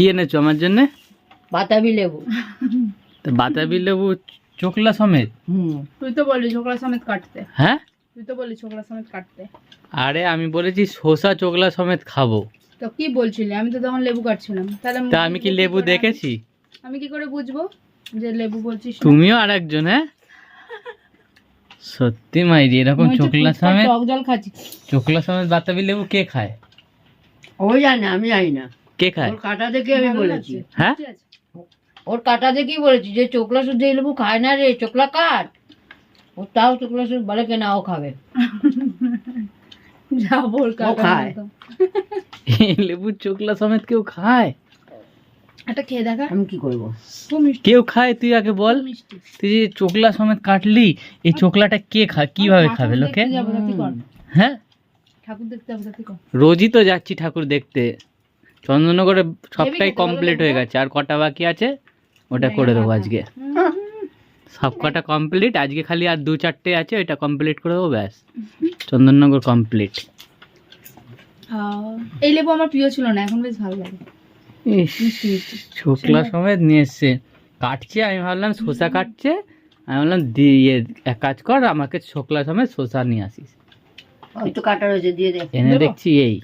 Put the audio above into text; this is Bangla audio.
কি এনেছো আমার জন্য? বাতাবি লেবু। বাতাবি লেবু চোকলা সমেত? তুই তো বললি ছোকরা সমেত কাটতে। হ্যাঁ? তুই তো বললি ছোকরা সমেত কাটতে। আরে আমি বলেছি শসা চোকলা সমেত খাব। তো কি বলছিলি? আমি তো তখন লেবু কাটছিলাম। তাহলে তা আমি কি লেবু করে- দেখেছি? আমি কি করে বুঝব যে লেবু বলছিস তুমিও আর একজন হ্যাঁ? সত্যি মাইরি এরকম চোকলা সমেত টক জল খাচ্ছি। চোকলা সমেত বাতাবি লেবু কে খায়? ও জানে আমি জানি না। কে খায়? কাটা দেখে আমি বলেছি। হ্যাঁ? ওর কাটা দেখেই বলেছি যে চোকলা শুদ্ধ এই লেবু খায় না রে চোকলা কাট ও তাও চোকলা শুদ্ধ বলে কেনা ও খাবে। যা বল খায়। মতো। এই লেবু চোকলা সমেত কেউ খায়? একটা খেয়ে দেখা। আমি কি করব? কেউ খায়? তুই আগে বল। তুই যে চোকলা সমেত কাটলি এই চোকলাটা কে খায় কীভাবে খাবে লোকে? হ্যাঁ? ঠাকুর দেখতে। রোজই তো যাচ্ছি ঠাকুর দেখতে। চন্দননগরে সবটাই কমপ্লিট হয়ে গেছে। আর কটা বাকি আছে? ওটা করে দেবো আজকে। সব কটা কমপ্লিট আজকে খালি আর দু চারটে আছে ওইটা কমপ্লিট করে দেবো ব্যাস। চন্দননগর কমপ্লিট এই লেবু আমার প্রিয় ছিল না এখন বেশ ভালো লাগে। শুকলা সমেত নিয়ে এসছে। কাটছে আমি ভাবলাম শসা কাটছে। আমি বললাম দিয়ে ইয়ে এক কাজ কর আমাকে শুকলা সমেত শসা নিয়ে আসিস। ওই তো কাটা রয়েছে দিয়ে দে। এনে দেখছি এই?